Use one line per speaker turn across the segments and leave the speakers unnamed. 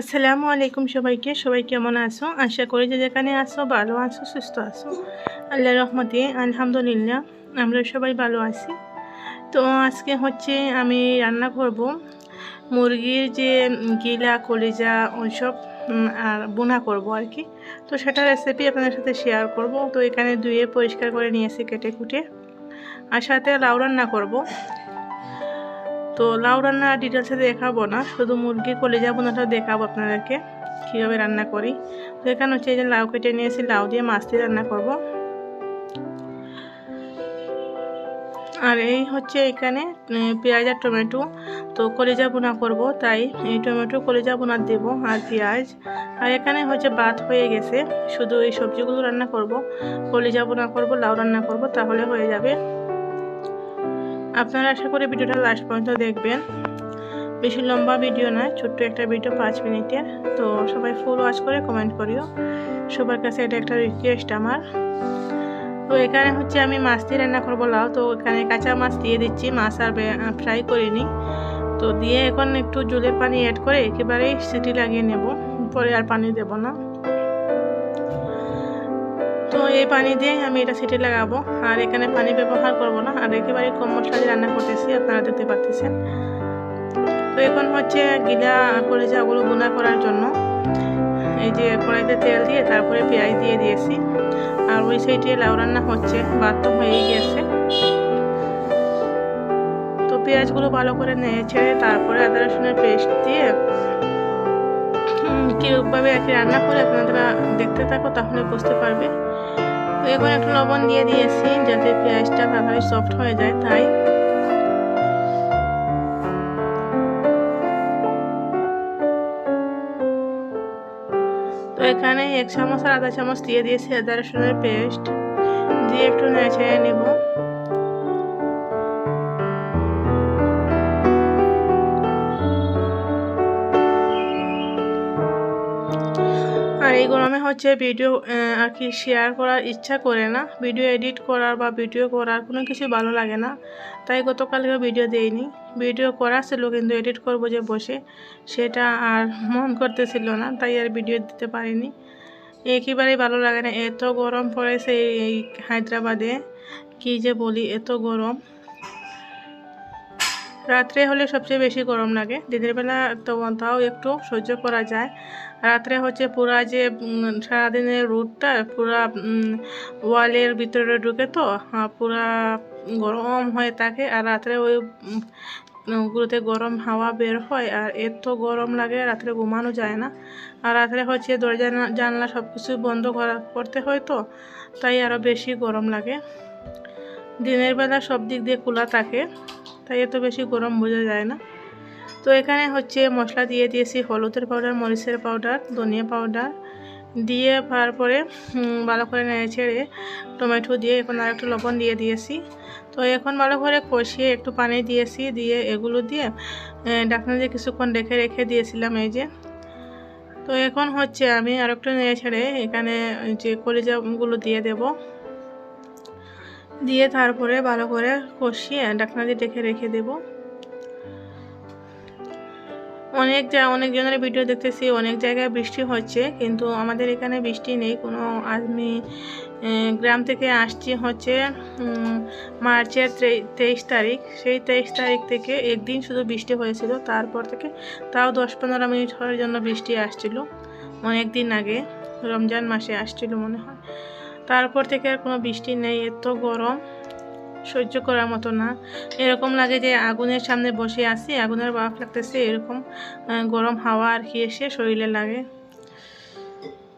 আসসালামু আলাইকুম সবাইকে। সবাই কেমন আছো? আশা করি যে যেখানে আছো, ভালো আছো, সুস্থ আছো। আল্লাহ রহমতে, আলহামদুলিল্লাহ আমরা সবাই ভালো আছি। তো আজকে হচ্ছে আমি রান্না করব। মুরগির যে গিলা, কলিজা, ওইসব আর বোনা করব আর কি। তো সেটা রেসিপি আপনাদের সাথে শেয়ার করব। তো এখানে ধুয়ে পরিষ্কার করে নিয়েছি কেটে কুটে। আর সাথে লাউ রান্না করব। তো লাউ রান্না ডিটেলসে দেখাবো না, শুধু মুরগির কলিজা বোনাটা দেখাবো আপনাদেরকে কীভাবে রান্না করি। তো এখানে হচ্ছে এই যে লাউ কেটে নিয়েছি, লাউ দিয়ে মাছ দিয়ে রান্না করব। আর এই হচ্ছে এখানে পেঁয়াজ আর টমেটো। তো কলিজা বোনা করব, তাই এই টমেটো কলিজা বোনা দেবো আর পেঁয়াজ। আর এখানে হচ্ছে ভাত হয়ে গেছে, শুধু এই সবজিগুলো রান্না করব। কলিজা বোনা করব, লাউ রান্না করব, তাহলে হয়ে যাবে। আপনারা আশা করি ভিডিওটা লাস্ট পর্যন্ত দেখবেন। বেশি লম্বা ভিডিও নয়, ছোট্ট একটা ভিডিও পাঁচ মিনিটের। তো সবাই ফুল ওয়াচ করে কমেন্ট করিও। সবার কাছে এটা একটা রিকোয়েস্ট আমার। তো এখানে হচ্ছে আমি মাছ দিয়ে রান্না করব লাউ। তো এখানে কাঁচা মাছ দিয়ে দিচ্ছি। মাছ আর ফ্রাই করিনি। তো দিয়ে এখন একটু জলের পানি অ্যাড করে একেবারেই সিটি লাগিয়ে নেব। পরে আর পানি দেব না। তো এই পানি দিয়ে আমি এটা সিটি লাগাবো। আর এখানে পানি ব্যবহার করব না। আর একেবারে কম মশলা রান্না করতেছি, আপনারা দেখতে পাচ্ছেন তো এখন হচ্ছে গিলা কলেজা ওগুলো বোনা করার জন্য এই যে কড়াইতে তেল দিয়ে তারপরে পেঁয়াজ দিয়ে দিয়েছি। আর ওই সাইডে লাউ রান্না হচ্ছে, ভাত তো হয়েই গেছে। তো পেঁয়াজগুলো ভালো করে নিয়ে ছেড়ে তারপরে আদা রসুনের পেস্ট দিয়ে কীভাবে আর কি রান্না করে আপনারা দেখতে থাকো, তাহলে বুঝতে পারবে। তো এখন একটু লবণ দিয়ে দিয়েছি, যাতে পেঁয়াজটা তাড়াতাড়ি সফট হয়ে যায় তাই। তো এখানে এক চামচ আর আধা চামচ দিয়ে দিয়েছি আদা রসুনের পেস্ট। দিয়ে একটু নেড়ে নেব। এই গরমে হচ্ছে ভিডিও আর কি শেয়ার করার ইচ্ছা করে না। ভিডিও এডিট করার বা ভিডিও করার কোনো কিছু ভালো লাগে না। তাই গতকালকে ভিডিও দেইনি। ভিডিও করা ছিল কিন্তু এডিট করব যে বসে, সেটা আর মন করতেছিল না, তাই আর ভিডিও দিতে পারিনি। একেবারেই ভালো লাগে না। এত গরম পড়েছে এই হায়দ্রাবাদে। কি যে বলি, এত গরম। রাত্রে হলে সবচেয়ে বেশি গরম লাগে। দিনের বেলা তো তাও একটু সহ্য করা যায়। রাত্রে হচ্ছে পুরা যে সারাদিনের রোদটা পুরা ওয়ালের ভিতরে ঢুকে তো পুরা গরম হয়ে থাকে। আর রাত্রে ওই গুলোতে গরম হাওয়া বের হয় আর এত গরম লাগে, রাত্রে ঘুমানো যায় না। আর রাত্রে হচ্ছে দরজা, জানলা সব কিছু বন্ধ করা, করতে হয় তো, তাই আরও বেশি গরম লাগে। দিনের বেলা সব দিক দিয়ে খোলা থাকে। তাই এত বেশি গরম বোঝা যায় না। তো এখানে হচ্ছে মশলা দিয়ে দিয়েছি হলুদের পাউডার মরিচের পাউডার ধনিয়া পাউডার দিয়ে তারপরে ভালো করে নেড়ে ছেড়ে টমেটো দিয়ে এখন আর একটু লবণ দিয়ে দিয়েছি। তো এখন ভালো করে কষিয়ে একটু পানি দিয়েছি, দিয়ে এগুলো দিয়ে ডাকনা দিয়ে কিছুক্ষণ রেখে রেখে দিয়েছিলাম এই যে। তো এখন হচ্ছে আমি আর একটু নেড়ে ছেড়ে এখানে যে কলিজাগুলো দিয়ে দেব। দিয়ে তারপরে ভালো করে কষিয়ে ডাকনা দিয়ে ডেকে রেখে দেবো। অনেক যা অনেকজনের ভিডিও দেখতেছি, অনেক জায়গায় বৃষ্টি হচ্ছে, কিন্তু আমাদের এখানে বৃষ্টি নেই। কোনো আমি গ্রাম থেকে আসছি হচ্ছে মার্চের তেইশ তারিখ। সেই তেইশ তারিখ থেকে একদিন শুধু বৃষ্টি হয়েছিল, তারপর থেকে তাও দশ পনেরো মিনিট হওয়ার জন্য বৃষ্টি আসছিল। অনেক দিন আগে, রমজান মাসে আসছিল মনে হয়। তারপর থেকে আর কোনো বৃষ্টি নেই, এত গরম, সহ্য করার মতো না। এরকম লাগে যে আগুনের সামনে বসে আছি, আগুনের বাফ লাগতেছে, এরকম গরম হাওয়া আর কি এসে শরীরে লাগে।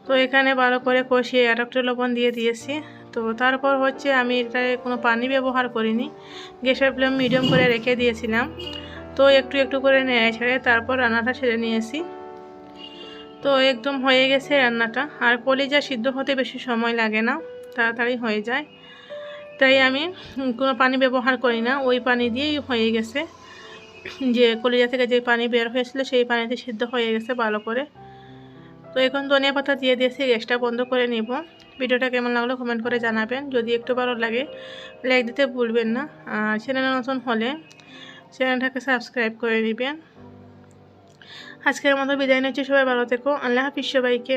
তো এখানে ভালো করে কষিয়ে আর লবণ দিয়ে দিয়েছি। তো তারপর হচ্ছে আমি এটায় কোনো পানি ব্যবহার করিনি, গ্যাসের ফ্লেম মিডিয়াম করে রেখে দিয়েছিলাম। তো একটু একটু করে নেড়ে ছেড়ে তারপর রান্নাটা ছেড়ে নিয়েছি। তো একদম হয়ে গেছে রান্নাটা। আর কলিজা সিদ্ধ হতে বেশি সময় লাগে না, তাড়াতাড়ি হয়ে যায়। তাই আমি কোনো পানি ব্যবহার করি না, ওই পানি দিয়েই হয়ে গেছে। যে কলিজা থেকে যে পানি বের হয়েছিল, সেই পানিতে সিদ্ধ হয়ে গেছে ভালো করে। তো এখন ধনিয়া পাতা দিয়ে দিয়েছি, গ্যাসটা বন্ধ করে নিব। ভিডিওটা কেমন লাগল কমেন্ট করে জানাবেন। যদি একটু ভালো লাগে লাইক দিতে ভুলবেন না। আর চ্যানেলে নতুন হলে চ্যানেলটাকে সাবস্ক্রাইব করে নেবেন আজকের মতো বিদায় নিচ্ছি সবাই ভালো থেকো। আল্লাহ হাফিজ সবাইকে।